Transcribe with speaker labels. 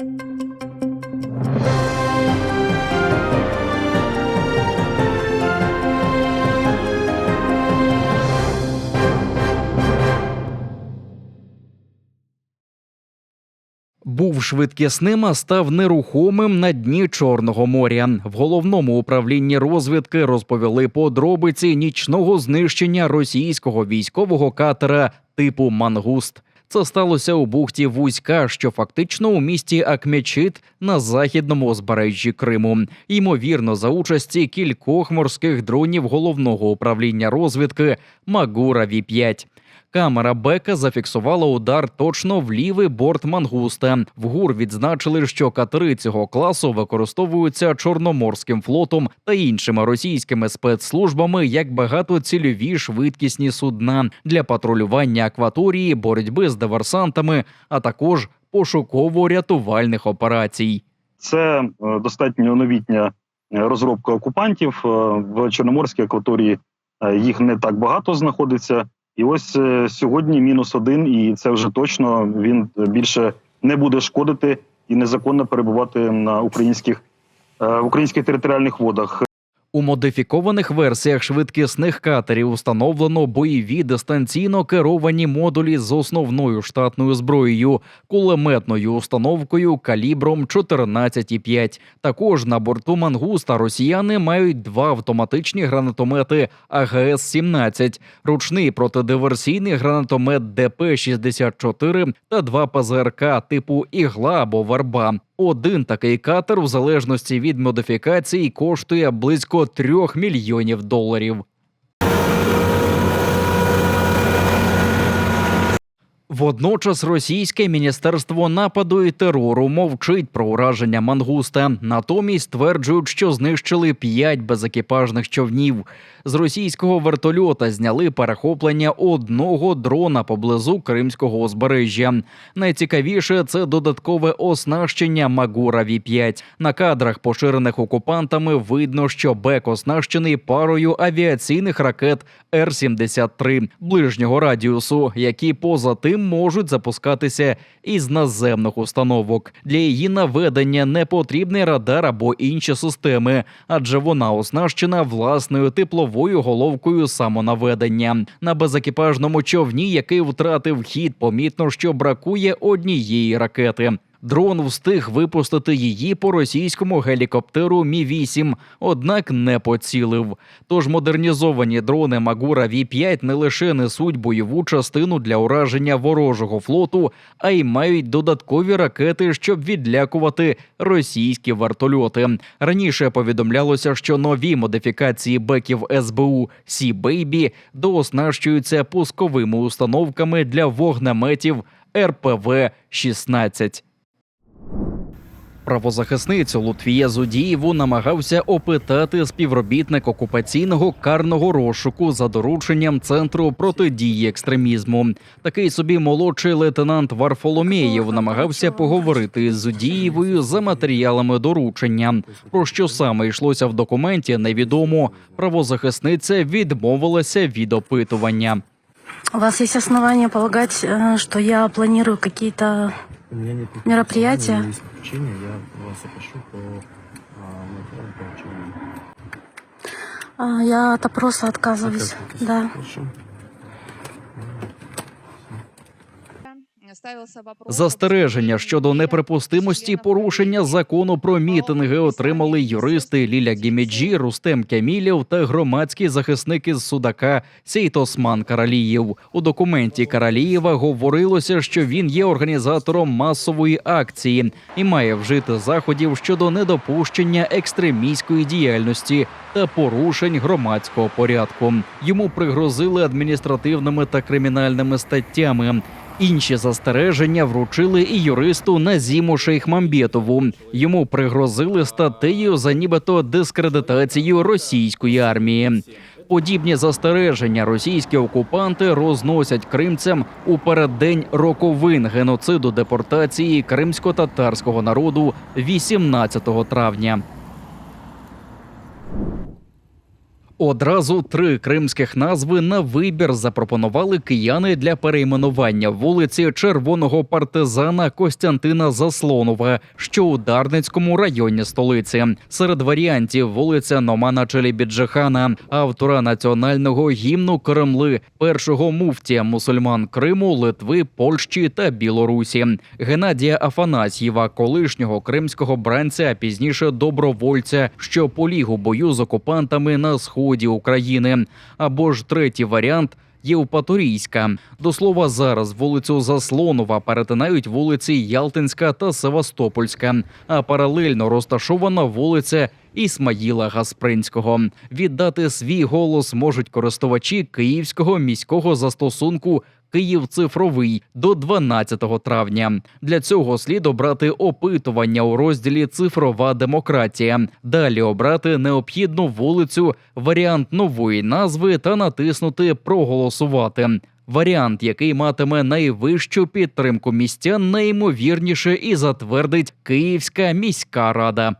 Speaker 1: Був швидкісним, а став нерухомим на дні Чорного моря. В головному управлінні розвідки розповіли подробиці нічного знищення російського військового катера типу Мангуст. Це сталося у бухті Вузька, що фактично у місті Акмечит на західному узбережжі Криму. Ймовірно, за участі кількох морських дронів головного управління розвідки Магура Ві 5 Камера Бека зафіксувала удар точно в лівий борт мангуста. В ГУР відзначили, що катери цього класу використовуються Чорноморським флотом та іншими російськими спецслужбами як багатоцільові швидкісні судна для патрулювання акваторії, боротьби з диверсантами, а також пошуково-рятувальних операцій.
Speaker 2: Це е, достатньо новітня е, розробка окупантів. Е, В Чорноморській акваторії їх не так багато знаходиться. І ось е, сьогодні мінус один, і це вже точно він більше не буде шкодити і незаконно перебувати на українських е, в українських територіальних водах.
Speaker 1: У модифікованих версіях швидкісних катерів установлено бойові дистанційно керовані модулі з основною штатною зброєю, кулеметною установкою калібром 14,5. Також на борту мангуста росіяни мають два автоматичні гранатомети АГС-17, ручний протидиверсійний гранатомет ДП-64 та два ПЗРК типу ігла або варба. Один такий катер, в залежності від модифікації, коштує близько 3 мільйонів доларів. Водночас російське міністерство нападу і терору мовчить про ураження мангуста. Натомість стверджують, що знищили п'ять безекіпажних човнів. З російського вертольота зняли перехоплення одного дрона поблизу Кримського узбережжя. Найцікавіше це додаткове оснащення Магура Ві 5 На кадрах, поширених окупантами, видно, що бек оснащений парою авіаційних ракет Р-73 ближнього радіусу, які поза тим можуть запускатися із наземних установок. Для її наведення не потрібний радар або інші системи, адже вона оснащена власною тепловою головкою самонаведення. На безекіпажному човні, який втратив хід, помітно, що бракує однієї ракети. Дрон встиг випустити її по російському гелікоптеру Мі 8 однак не поцілив. Тож модернізовані дрони Магура Ві 5 не лише несуть бойову частину для ураження ворожого флоту, а й мають додаткові ракети, щоб відлякувати російські вертольоти. Раніше повідомлялося, що нові модифікації беків СБУ Сі Бейбі дооснащуються пусковими установками для вогнеметів РПВ 16 Правозахисницю Лутвія Зудієву намагався опитати співробітник окупаційного карного розшуку за дорученням центру протидії екстремізму. Такий собі молодший лейтенант Варфоломєєв намагався поговорити з Зудієвою за матеріалами доручення. Про що саме йшлося в документі, невідомо. Правозахисниця відмовилася від опитування.
Speaker 3: У вас есть основания полагать, э, что я планирую какие-то... Мероприятия?
Speaker 4: Я
Speaker 3: от опроса отказываюсь. Да.
Speaker 4: Хорошо.
Speaker 1: Застереження щодо неприпустимості порушення закону про мітинги отримали юристи Ліля Гіміджі, Рустем Кямілєв та громадський захисник із Судака Сейтосман Каралієв. У документі Каралієва говорилося, що він є організатором масової акції і має вжити заходів щодо недопущення екстремістської діяльності та порушень громадського порядку. Йому пригрозили адміністративними та кримінальними статтями. Інші застереження вручили і юристу Назіму Шейхмамбєтову. Йому пригрозили статтею за нібито дискредитацію російської армії. Подібні застереження російські окупанти розносять кримцям у переддень роковин геноциду депортації кримсько-татарського народу 18 травня. Одразу три кримських назви на вибір запропонували кияни для перейменування вулиці червоного партизана Костянтина Заслонова, що у Дарницькому районі столиці. Серед варіантів вулиця Номана Челібіджихана, автора національного гімну Кремли, першого муфтія мусульман Криму, Литви, Польщі та Білорусі, Геннадія Афанасьєва, колишнього кримського бранця, а пізніше добровольця, що поліг у бою з окупантами на сході України. Або ж третій варіант. Євпаторійська. До слова, зараз вулицю Заслонова перетинають вулиці Ялтинська та Севастопольська, а паралельно розташована вулиця Ісмаїла Гаспринського. Віддати свій голос можуть користувачі Київського міського застосунку Київ цифровий до 12 травня. Для цього слід обрати опитування у розділі Цифрова демократія. Далі обрати необхідну вулицю, варіант нової назви та натиснути Проголосувати. Варіант, який матиме найвищу підтримку містян, найімовірніше і затвердить Київська міська рада.